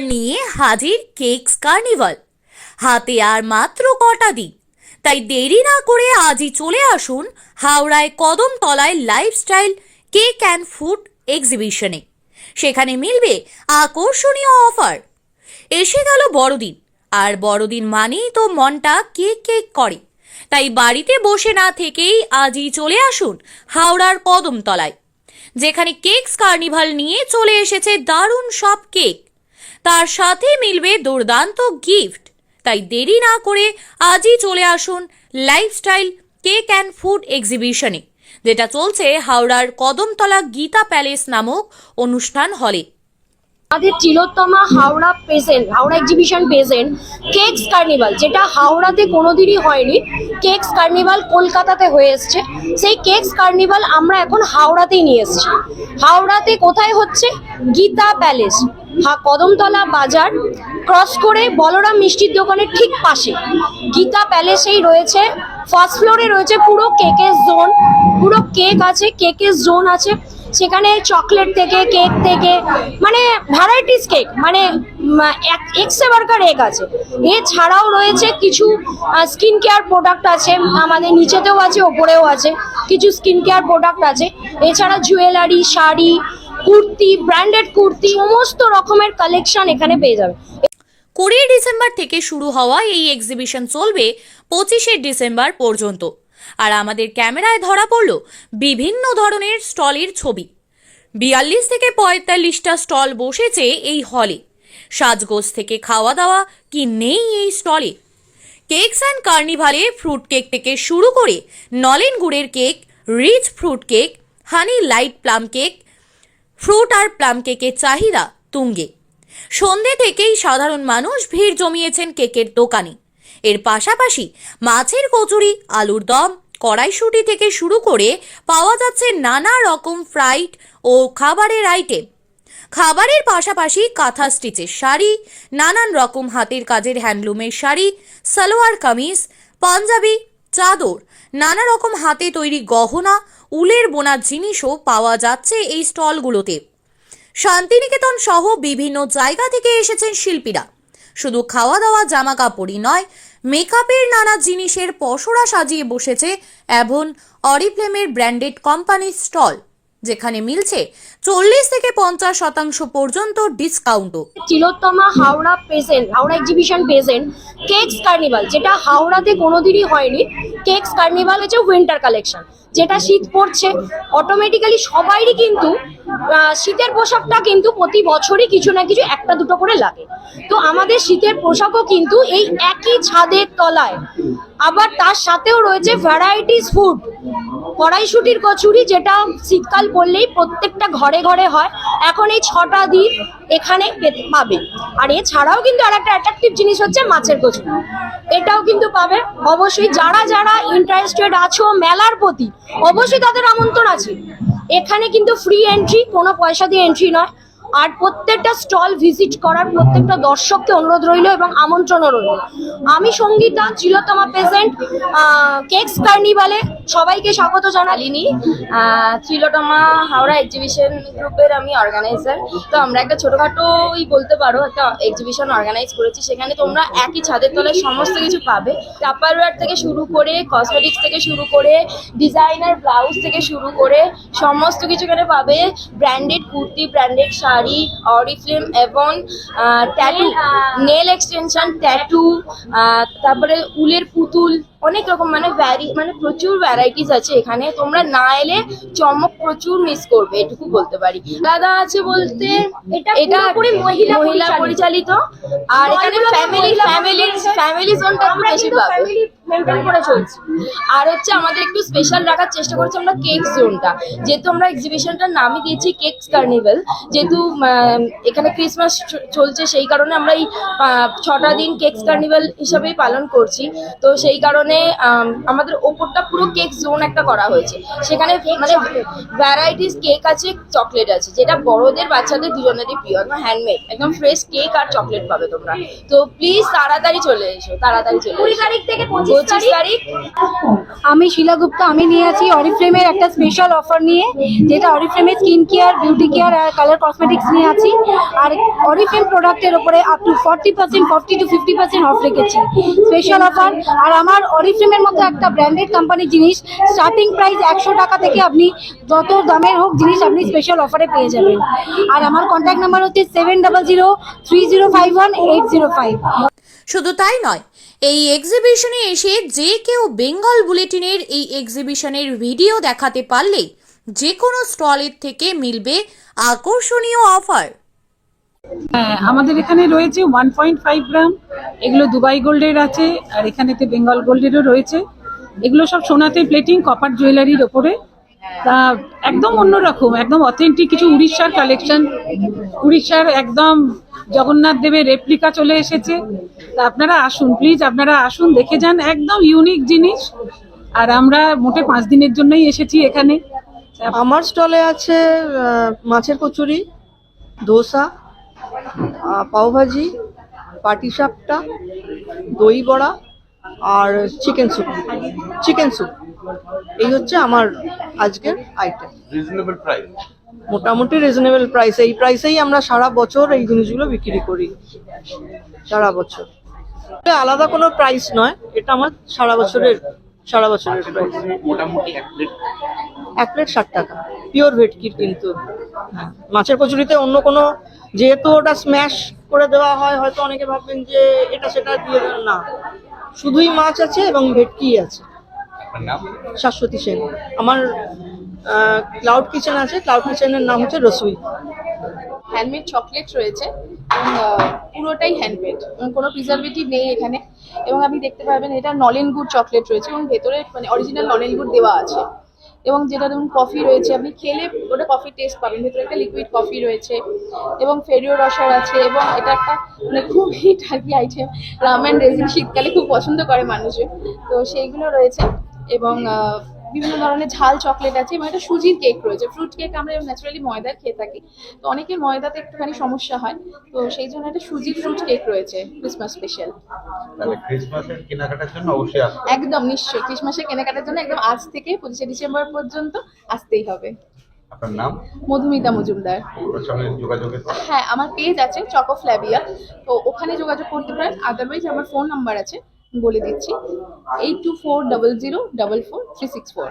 নিয়ে হাজির cakes carnival. হাতে আর মাত্র কটা দিন। তাই দেরি না করে আজই চলে আসুন হাওড়ায় কদমতলায় লাইফস্টাইল কেক অ্যান্ড ফুড এক্সিবিশনে। সেখানে মিলবে আকর্ষণীয় অফার। এসে গেল বড়দিন। আর বড়দিন মানেই তো মনটা কেক কেক করে। তাই বাড়িতে বসে না থেকেই আজই চলে আসুন হাওড়ার কদমতলায় যেখানে কেকস কার্নিভাল নিয়ে চলে এসেছে দারুণ সব কেক। তার সাথে মিলবে দুর্দান্ত গিফট তাই দেরি না করে আজই চলে আসুন লাইফস্টাইল কেক অ্যান্ড ফুড এক্সিবিশনে যেটা চলছে হাওড়ার কদমতলা গীতা প্যালেস নামক অনুষ্ঠান হলে। আমাদের Tilottama Howrah present Howrah exhibition present cakes carnival যেটা হাওড়াতে কোনোদিনই হয়নি কেকস কার্নিভাল কলকাতাতে হয়ে এসছে। সেই কেকস কার্নিভাল আমরা এখন হাওড়াতেই নিয়ে এসেছি। হাওড়াতে কোথায় হচ্ছে? গীতা প্যালেস হা, কদমতলা বাজার ক্রস করে বলরাম মিষ্টির দোকানের ঠিক পাশে। গীতা প্যালেসেই রয়েছে ফার্স্ট ফ্লোরে রয়েছে পুরো কেকের জোন পুরো কেক আছে কেকের জোন আছে। সেখানে চকলেট থেকে, কেক থেকে মানে ভ্যারাইটিস কেক মানে এক্স বার্গার এক আছে। এছাড়াও রয়েছে কিছু স্কিন কেয়ার প্রোডাক্ট আছে, আমাদের নিচেতেও আছে, ওপরেও আছে, কিছু স্কিন কেয়ার প্রোডাক্ট আছে। এছাড়া জুয়েলারি শাড়ি, কুর্তি ব্র্যান্ডেড কুর্তি, সমস্ত রকমের কালেকশন এখানে পেয়ে যাবে। কুড়ি ডিসেম্বর থেকে শুরু হওয়া এই এক্সিবিশন চলবে পঁচিশে ডিসেম্বর পর্যন্ত। আর আমাদের ক্যামেরায় ধরা পড়ল বিভিন্ন ধরনের স্টলের ছবি। বিয়াল্লিশ থেকে পঁয়তাল্লিশটা স্টল বসেছে এই হলে। সাজগোজ থেকে খাওয়া দাওয়া কি নেই এই স্টলে? কেকস অ্যান্ড কার্নিভালে ফ্রুট কেক থেকে শুরু করে নলেন গুড়ের cake, rich fruit cake, honey light plum cake, fruit আর প্লাম কেকের চাহিদা তুঙ্গে। সন্ধে থেকেই সাধারণ মানুষ ভিড় জমিয়েছেন কেকের দোকানে। এর পাশাপাশি মাছের কচুরি, আলুর দম, কড়াইশুঁটি থেকে শুরু করে পাওয়া যাচ্ছে নানা রকম ফ্রাইড ও খাবারের আইটেম খাবারের পাশাপাশি কাঁথা স্টিচের শাড়ি, নানান রকম হাতের কাজের হ্যান্ডলুমের শাড়ি, সালোয়ার কামিজ, পাঞ্জাবি, চাদর, নানা রকম হাতে তৈরি গহনা, উলের বোনা জিনিসও পাওয়া যাচ্ছে এই স্টলগুলোতে। শান্তিনিকেতন সহ বিভিন্ন জায়গা থেকে এসেছেন শিল্পীরা। শুধু খাওয়া দাওয়া জামা কাপড়ই নয়, মেকআপের নানা জিনিসের পসরা সাজিয়ে বসেছে অ্যাভন অরিফ্লেমের ব্র্যান্ডেড কোম্পানির স্টল, যেখানে মিলছে চল্লিশ থেকে পঞ্চাশ শতাংশ পর্যন্ত ডিসকাউন্টও Tilottama Howrah present Howrah exhibition present cakes carnival যেটা হাওড়াতে কোনোদিনই হয়নি। কেকস কার্নিভাল হচ্ছে উইন্টার কালেকশন যেটা শীত পড়ছে। অটোমেটিক্যালি সবাইরই কিন্তু শীতের পোশাকটা কিন্তু প্রতি বছরই কিছু না কিছু একটা দুটো করে লাগে। তো আমাদের শীতের পোশাকও কিন্তু এই একই ছাদের তলায়। আবার তার সাথেও রয়েছে ভ্যারাইটিস ফুড কড়াইশুটির কচুরি, যেটা শীতকাল পড়লেই প্রত্যেকটা ঘরে ঘরে ঘরে হয়, এখন এই ছটা দিন এখানে পেতে- পাবে। আর এছাড়াও কিন্তু আর একটা অ্যাট্রাকটিভ জিনিস হচ্ছে মাছের কচুরি এটাও কিন্তু পাবে। অবশ্যই যারা যারা ইন্টারেস্টেড আছো মেলার প্রতি, অবশ্যই তাদের আমন্ত্রণ আছে। এখানে কিন্তু ফ্রি এন্ট্রি কোনো পয়সা দিয়ে এন্ট্রি নয়। আর প্রত্যেকটা স্টল ভিজিট করার প্রত্যেকটা দর্শককে অনুরোধ রইল এবং আমন্ত্রণও রইল। আমি সঙ্গীতা, চিরতমা প্রেজেন্ট কেকস কার্নিভালে সবাইকে স্বাগত জানালিনি। ত্রিলোটমা হাওড়া এক্সিবিশন গ্রুপের আমি অর্গানাইজার তো আমরা একটা ছোটখাটোই বলতে পারো, একটা এক্সিবিশন অর্গানাইজ করেছি। সেখানে তোমরা একই ছাদের তলায় সমস্ত কিছু পাবে। টাপারওয়্যার থেকে শুরু করে কসমেটিক্স থেকে শুরু করে ডিজাইনার ব্লাউজ থেকে শুরু করে, সমস্ত কিছু এখানে পাবে। Branded kurti branded sari Oriflame এবং ট্যাটু নেল এক্সটেনশন ট্যাটু তারপরে উলের পুতুল অনেক রকম মানে ভ্যারি মানে প্রচুর ভ্যারাইটিস আছে এখানে। তোমরা না এলে চমক প্রচুর মিস করবে এটুকু বলতে পারি। দাদা আছে বলতে এটা মহিলা মহিলা পরিচালিত। আর এখানে ফ্যামিলি ফ্যামিলি ফ্যামিলি জোনটা একটু বেশি পাবে। মেনটেন করে চলছি। আর হচ্ছে আমাদের একটু স্পেশাল রাখার চেষ্টা করছি আমরা কেক জোনটা যেহেতু আমরা এক্সিবিশনটার নামই দিয়েছি কেকস কার্নিভেল যেহেতু এখানে ক্রিসমাস চলছে সেই কারণে আমরা এই ছটা দিন কেকস কার্নিভেল হিসাবেই পালন করছি। তো সেই কারণে আম, আমাদের ওপরটা পুরো কেক জোন একটা করা হয়েছে। সেখানে মানে ভ্যারাইটিস কেক আছে চকলেট আছে যেটা বড়দের বাচ্চাদের দুজনেরই প্রিয় একদম হ্যান্ডমেড একদম ফ্রেশ কেক আর চকলেট পাবে তোমরা। তো প্লিজ তাড়াতাড়ি চলে এসো তাড়াতাড়ি চলে কুড়ি তারিখ থেকে পঁচিশ পঁচিশ তারিখ? আমি শিলা গুপ্তা আমি নিয়ে আছি অরিফ্লেমের একটা স্পেশাল অফার নিয়ে যেটা অরিফ্লেমের স্কিন কেয়ার বিউটি কেয়ার আর কালার কসমেটিক্স নিয়ে আছি। আর অরিফ্লেম প্রোডাক্টের ওপরে up to forty percent forty to fifty percent off রেখেছি। স্পেশাল অফার আর আমার অরিফ্লেমের মতো একটা ব্র্যান্ডেড কোম্পানির জিনিস স্টার্টিং প্রাইস একশো টাকা থেকে আপনি যত দামের হোক জিনিস আপনি স্পেশাল অফারে পেয়ে যাবেন। আর আমার কন্ট্যাক্ট নাম্বার হচ্ছে seven double zero three zero five one eight zero five শুধু তাই নয়, এই এক্সিবিশনে এসে যে কেউ বেঙ্গল বুলেটিনের এই এক্সিবিশনের ভিডিও দেখাতে পারলেই যে কোনো স্টলের থেকে মিলবে আকর্ষণীয় অফার হ্যাঁ আমাদের এখানে রয়েছে ওয়ান পয়েন্ট ফাইভ গ্রাম। এগুলো দুবাই গোল্ডের আছে, আর এখানেতে বেঙ্গল গোল্ডেরও রয়েছে। এগুলো সব সোনাতে প্লেটিং কপার জুয়েলারির ওপরে। তা একদম অন্যরকম, একদম অথেন্টিক কিছু উড়িষ্যার কালেকশন উড়িষ্যার একদম জগন্নাথ দেবের রেপ্লিকা চলে এসেছে। তা আপনারা আসুন প্লিজ আপনারা আসুন, দেখে যান, একদম ইউনিক জিনিস। আর আমরা মোটে পাঁচ দিনের জন্যই এসেছি এখানে। আমার স্টলে আছে মাছের কচুরি ধোসা পাওভাজি পাটিসাপটা দই বড়া আর চিকেন স্যুপ। Chicken soup. এই হচ্ছে আমার আজকের আইটেম রিজনেবল প্রাইস মোটামুটি রিজনেবল প্রাইস এই প্রাইসেই আমরা সারা বছর এই জিনিসগুলো বিক্রি করি। সারা বছর। আলাদা কোনো প্রাইস নয়। এটা আমার সারা বছরের সারা বছরের প্রাইস মোটামুটি এক প্লেট এক প্লেট ষাট টাকা। পিওর ভেটকির কিন্তু। হ্যাঁ। মাছের কচুরিতে অন্য কোনো যেহেতু ওটা স্ম্যাশ করে দেওয়া হয় হয়তো অনেকে ভাববেন যে এটা সেটা দিয়ে দেন না। শুধুই মাছ আছে এবং ভেটকি আছে। শাশ্বতী সেন। আমার ক্লাউড কিচেন আছে। ক্লাউড কিচেনের নাম হচ্ছে রসুই। হ্যান্ডমেড চকলেট রয়েছে এবং পুরোটাই হ্যান্ডমেড এবং কোনো প্রিজারভেটিভ নেই এখানে। এবং আপনি দেখতে পাবেন এটা নলেন গুড় চকলেট রয়েছে এবং ভেতরে মানে অরিজিনাল নলেন গুড় দেওয়া আছে। এবং যেটা ধরুন কফি রয়েছে, আপনি খেলে ওটা কফি টেস্ট পাবেন। ভেতরে একটা লিকুইড কফি রয়েছে এবং ফেরিও রসার আছে এবং এটা একটা মানে খুব হিট আর কি আইটেম রামেন রেজিন শীতকালে খুব পছন্দ করে মানুষে তো সেইগুলো রয়েছে এবং বিভিন্ন ধরনের ঝাল চকলেট আছে এবং একটা সুজির কেক রয়েছে। ফ্রুট কেক আমরা ন্যাচারালি ময়দার খেয়ে থাকি। তো অনেকের ময়দাতে একটুখানি সমস্যা হয়। তো সেই জন্য একটা সুজির ফ্রুট কেক রয়েছে ক্রিসমাস স্পেশাল তাহলে ক্রিসমাসের কেনাকাটার জন্য অবশ্যই আসুন একদম নিশ্চয়ই। ক্রিসমাসের কেনাকাটার জন্য একদম আজ থেকে পঁচিশে ডিসেম্বর পর্যন্ত আসতেই হবে। আপনার নাম? মধুমিতা মজুমদার। যোগাযোগের হ্যাঁ আমার পেজ আছে চকো ফ্ল্যাবিয়া তো ওখানে যোগাযোগ করতে পারেন। আদারওয়াইজ আমার ফোন নাম্বার আছে। বলে দিচ্ছি। Eight two four double zero double four three six four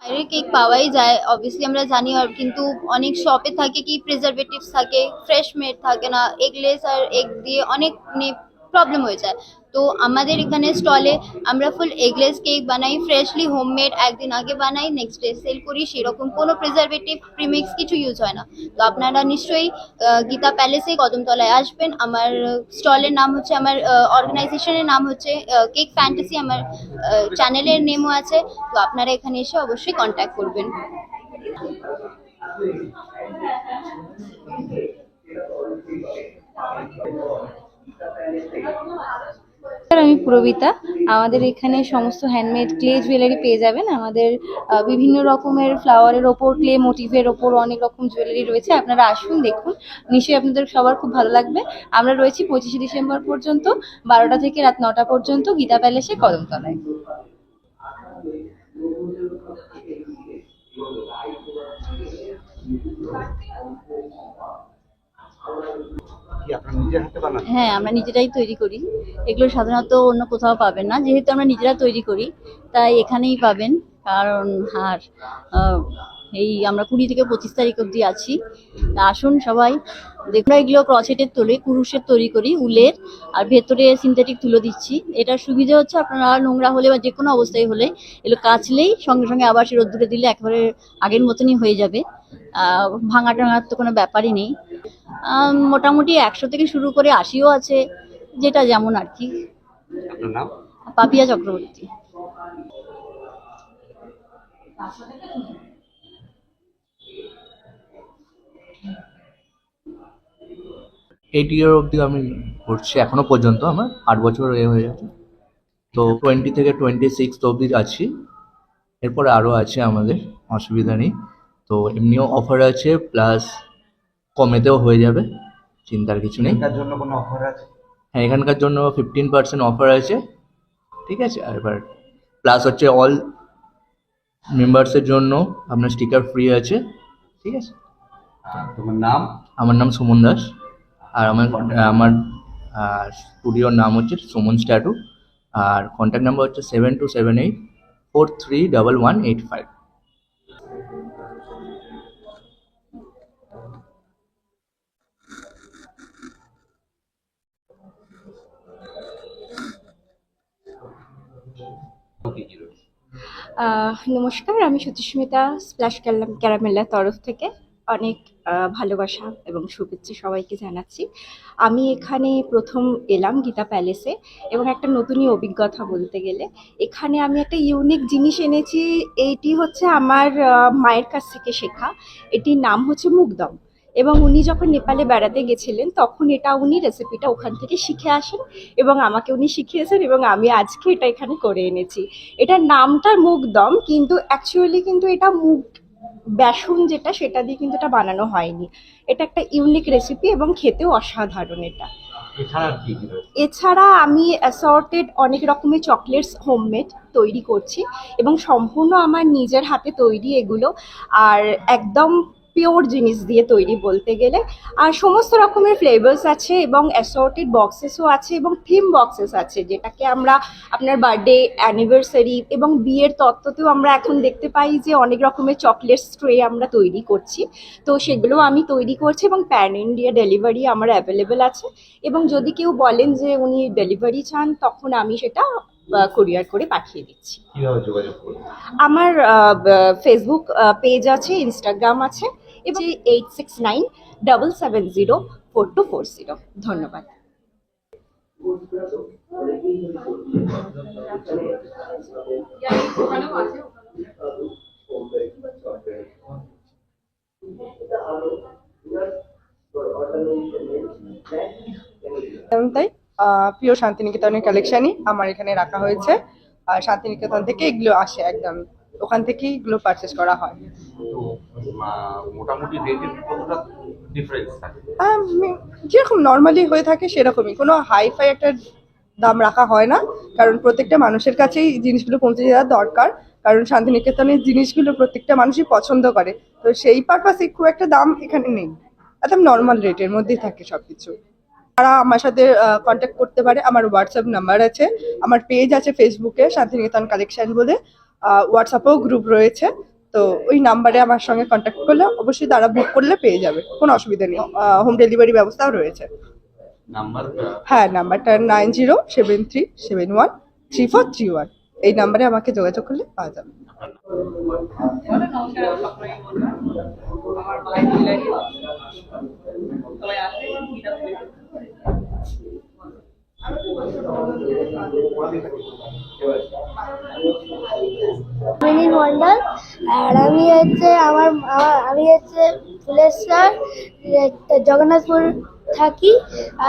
বাইরের কেক পাওয়াই যায় অবভিয়াসলি আমরা জানি, আর কিন্তু অনেক শপে থাকে কি প্রিজারভেটিভস থাকে ফ্রেশ মেড থাকে না এগলেস আর এগ দিয়ে অনেক মানে প্রবলেম হয়ে যায়। তো আমাদের এখানে স্টলে আমরা ফুল এগলেস কেক বানাই ফ্রেশলি হোমমেড একদিন আগে বানাই নেক্সট ডে সেল করি, সেরকম কোনো প্রিজারভেটিভ প্রিমিক্স কিছু ইউজ হয় না। তো আপনারা নিশ্চয়ই গীতা প্যালেসে কদমতলায় আসবেন। আমার স্টলের নাম হচ্ছে আমার অর্গানাইজেশনের নাম হচ্ছে কেক ফ্যান্টাসি আমার চ্যানেলের নেমও আছে। তো আপনারা এখানে এসে অবশ্যই কন্ট্যাক্ট করবেন। আমি পুরবিতা। আমাদের এখানে সমস্ত হ্যান্ডমেড ক্লে জুয়েলারি পেয়ে যাবেন। আমাদের বিভিন্ন রকমের ফ্লাওয়ারের ওপর ক্লে মোটিভের ওপর অনেক রকম জুয়েলারি রয়েছে। আপনারা আসুন, দেখুন। নিশ্চয়ই আপনাদের সবার খুব ভালো লাগবে। আমরা রয়েছি পঁচিশে ডিসেম্বর পর্যন্ত, বারোটা থেকে রাত নটা পর্যন্ত গীতা প্যালেসে কদমতলায়। হাতে বানান হ্যাঁ আমরা নিজেরাই তৈরি করি। এগুলো সাধারণত অন্য কোথাও পাবেন না। যেহেতু আমরা নিজেরা তৈরি করি, তাই এখানেই পাবেন। কারণ আর এই আমরা কুড়ি থেকে পঁচিশ তারিখ অবধি আছি। আসুন সবাই, দেখুন। এগুলো ক্রচেটের তোলে, কুরুশের তৈরি করি, উলের। আর ভেতরে সিনথেটিক তুলো দিচ্ছি। এটার সুবিধা হচ্ছে আপনারা নোংরা হলে বা যে কোনো অবস্থায় হলে, এগুলো কাচলেই সঙ্গে সঙ্গে আবার সে রোদ্দুরে দিলে একেবারে আগের মতনই হয়ে যাবে। ভাঙা টাঙার তো কোনো ব্যাপারই নেই। মোটামুটি একশো থেকে শুরু করে আশিও আছে যেটা যেমন আর কি। পাপিয়া চক্রবর্তী। এইট ইয়ার অবধি আমি করছি এখনও পর্যন্ত আমার আট বছর এ হয়ে গেছে। তো টোয়েন্টি থেকে টোয়েন্টি সিক্স অবধি আছি এরপরে আরও আছে আমাদের অসুবিধা নেই। তো এমনিও অফার আছে প্লাস কমেতেও হয়ে যাবে চিন্তার কিছু নেই। তার জন্য কোনো অফার আছে? হ্যাঁ এখানকার জন্য ফিফটিন পার্সেন্ট অফার আছে ঠিক আছে? আর এবার প্লাস হচ্ছে অল মেম্বার্সের জন্য আপনার স্টিকার ফ্রি আছে ঠিক আছে? তোমার নাম? আমার নাম সুমন দাস আর আমার আমার স্টুডিওর নাম হচ্ছে সুমন স্ট্যাটু আর কন্ট্যাক্ট নাম্বার হচ্ছে seven two seven eight four three double one eight five নমস্কার, আমি সতীস্মিতা স্প্ল্যাশ ক্যালাম ক্যারামেলার তরফ থেকে অনেক ভালোবাসা এবং শুভেচ্ছা সবাইকে জানাচ্ছি। আমি এখানে প্রথম এলাম গীতা প্যালেসে এবং একটা নতুনই অভিজ্ঞতা বলতে গেলে। এখানে আমি একটা ইউনিক জিনিস এনেছি এইটি হচ্ছে আমার মায়ের কাছ থেকে শেখা। এটির নাম হচ্ছে মুগদম এবং উনি যখন নেপালে বেড়াতে গেছিলেন তখন এটা উনি রেসিপিটা ওখান থেকে শিখে আসেন এবং আমাকে উনি শিখিয়েছেন এবং আমি আজকে এটা এখানে করে এনেছি। এটার নামটা মুগ দম কিন্তু অ্যাকচুয়ালি কিন্তু এটা মুগ বেসন যেটা সেটা দিয়ে কিন্তু এটা বানানো হয়নি। এটা একটা ইউনিক রেসিপি এবং খেতেও অসাধারণ এটা। এছাড়া আমি অ্যাসর্টেড অনেক রকমের চকলেটস হোমমেড তৈরি করছি এবং সম্পূর্ণ আমার নিজের হাতে তৈরি এগুলো। আর একদম পিওর জিনিস দিয়ে তৈরি বলতে গেলে। আর সমস্ত রকমের ফ্লেভার্স আছে এবং অ্যাসর্টেড বক্সেসও আছে এবং থিম বক্সেস আছে যেটাকে আমরা আপনার বার্থডে অ্যানিভার্সারি এবং বিয়ের তত্ত্বতেও আমরা এখন দেখতে পাই যে অনেক রকমের চকলেট স্ট্রে আমরা তৈরি করছি। তো সেগুলো আমি তৈরি করছি এবং প্যান ইন্ডিয়া ডেলিভারি আমার অ্যাভেলেবেল আছে। এবং যদি কেউ বলেন যে উনি ডেলিভারি চান তখন আমি সেটা কুরিয়ার করে পাঠিয়ে দিচ্ছি। আমার ফেসবুক পেজ আছে ইনস্টাগ্রাম আছে। এবং eight six nine double seven zero four two four zero ধন্যবাদ। তাই প্রিয় শান্তিনিকেতনের কালেকশনই আমার এখানে রাখা হয়েছে। আর শান্তিনিকেতন থেকে এগুলো আসে একদম ওখান থেকেই এগুলো পারচেস করা হয়। মোটামুটি ডিফারেন্স থাকে? যেরকম নর্মালি হয়ে থাকে সেরকমই। কোনো হাই ফাই একটা দাম রাখা হয় না কারণ প্রত্যেকটা মানুষের কাছেই জিনিসগুলো পৌঁছে যাওয়া দরকার। কারণ শান্তিনিকেতনের জিনিসগুলো প্রত্যেকটা মানুষই পছন্দ করে। তো সেই পারপাসে খুব একটা দাম এখানে নেই। একদম নর্মাল রেটের মধ্যেই থাকে সবকিছু। তারা আমার সাথে কন্ট্যাক্ট করতে পারে। আমার হোয়াটসঅ্যাপ নাম্বার আছে। আমার পেজ আছে ফেসবুকে শান্তিনিকেতন কালেকশন বলে। হোয়াটসঅ্যাপেও গ্রুপ রয়েছে। তো ওই নাম্বারে আমার সঙ্গে কন্ট্যাক্ট করলে অবশ্যই তারা বুক করলে পেয়ে যাবে। কোনো অসুবিধা নেই। হোম ডেলিভারি ব্যবস্থাও রয়েছে। হ্যাঁ নাম্বারটা nine zero seven three seven one three four three one এই নাম্বারে আমাকে যোগাযোগ করলে পাওয়া যাবে। মিনি আর আমি হচ্ছে আমার আমি হচ্ছে ফুলেশ্বর জগন্নাথপুর থাকি।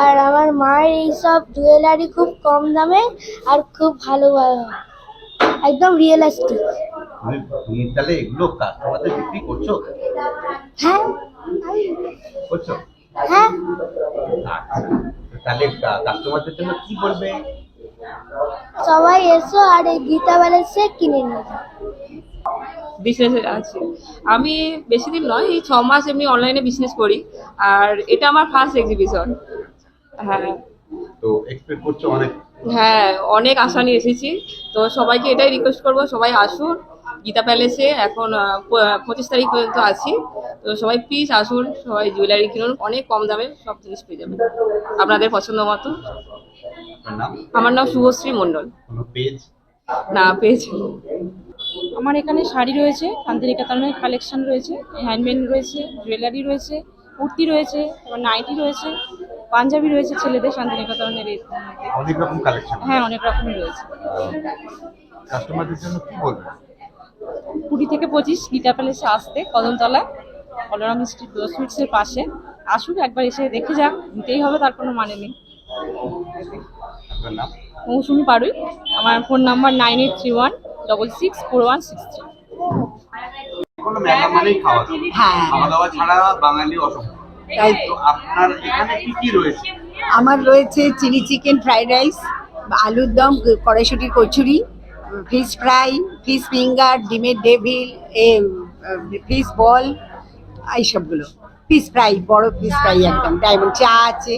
আর আমার মায়ের এইসব জুয়েলারি খুব কম দামে আর খুব ভালো ভালো একদম রিয়েলিস্টিক তুমি তাহলে এগুলো কাস্টমারদের বিক্রি করছ? হ্যাঁ। করছ? হ্যাঁ। আচ্ছা তাহলে কাস্টমারদের জন্য কি বলবে? সবাই এসো আর এই গীতা ব্যালেন্সে কিনে নিয়ে যাও। বিজনেস আছে। আমি বেশি দিন নয় এই ছ মাস এমনি অনলাইনে বিজনেস করি। আর এটা আমার ফার্স্ট এক্সিবিশন হ্যাঁ। তো এক্সপেক্ট করছ অনেক। হ্যাঁ অনেক আশা নিয়ে এসেছি। তো সবাইকে এটাই রিকোয়েস্ট করব সবাই আসুন। গীতা প্যালেসে এখন পঁচিশ তারিখ পর্যন্ত আছি। তো সবাই প্লিজ আসুন সবাই জুয়েলারি কিনুন অনেক কম দামে সব জিনিস পেয়ে যাবেন। আপনাদের পছন্দ মতো। আমার নাম শুভশ্রী মণ্ডল। পেজ না পেয়েছি আমার এখানে শাড়ি রয়েছে শান্তিনিকেতনের কালেকশন রয়েছে হ্যান্ডমেড রয়েছে জুয়েলারি রয়েছে কুর্তি রয়েছে নাইটি রয়েছে পাঞ্জাবি রয়েছে ছেলেদের শান্তিনিকেতনের অনেক রকম কালেকশন হ্যাঁ অনেক রকমই রয়েছে। কাস্টমারদের জন্য কি বলবে কুড়ি থেকে পঁচিশ গীতা প্যালেসে আসতে কদমতলা বলরাম স্ট্রিট সুইটসের পাশে। আসুক একবার এসে দেখে যাক নিতেই হবে তার কোনো মানে নেই। মৌসুমি পারুই আমার phone number nine eight three one double six four one six three কোনো মেলা মানেই খাওয়া দাওয়া। খাওয়া দাওয়া ছাড়া বাঙালি অসম্ভব তো আপনার এখানে কি কি রয়েছে? আমার রয়েছে চিলি চিকেন ফ্রাইড রাইস আলুর দম কড়াইশুটির কচুরি ফিশ ফ্রাই ফিশ ফিঙ্গার ডিমের ডেভিল এ ফিশ বল এইসবগুলো। ফিশ ফ্রাই বড় ফিশ ফ্রাই একদম। ডায়মন্ড চা আছে।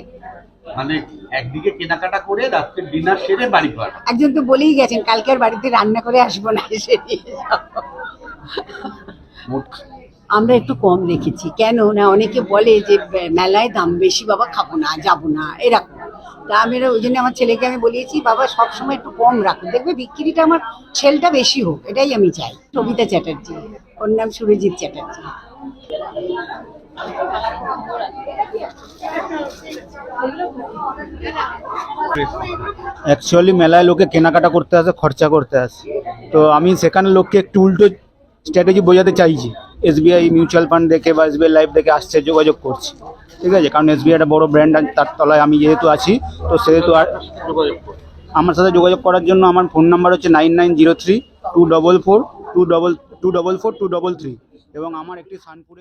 মানে একদিকে কেনাকাটা করে রাত্রে ডিনার সেরে বাড়ি ফেরা একজন তো বলেই গেছেন কালকে আর বাড়িতে রান্না করে আসব না এসে আমরা একটু কম রেখেছি কেন না অনেকে বলে যে মেলায় দাম বেশি বাবা খাব না যাব না এরকম। তা আমি ওই জন্য আমার ছেলেকে আমি বলিয়েছি বাবা সবসময় একটু কম রাখো। দেখবে বিক্রিটা আমার ছেলটা বেশি হোক এটাই আমি চাই। সবিতা চ্যাটার্জি ওর নাম সুরজিৎ চ্যাটার্জি। অ্যাকচুয়ালি মেলায় লোকে কেনাকাটা করতে আসে খরচা করতে আসে। তো আমি সেখানে লোককে একটু উল্টো স্ট্র্যাটেজি বোঝাতে চাইছি। এসবিআই মিউচুয়াল ফান্ড দেখে বা এসবিআই লাইফ দেখে আসছে যোগাযোগ করছি। ঠিক আছে? কারণ এসবিআই একটা বড় ব্র্যান্ড তার তলায় আমি যেহেতু আছি তো সেহেতু আর আমার সাথে যোগাযোগ করার জন্য আমার ফোন নাম্বার হচ্ছে nine nine zero three two double four two double two double four two double three এবং আমার একটি সানপুরে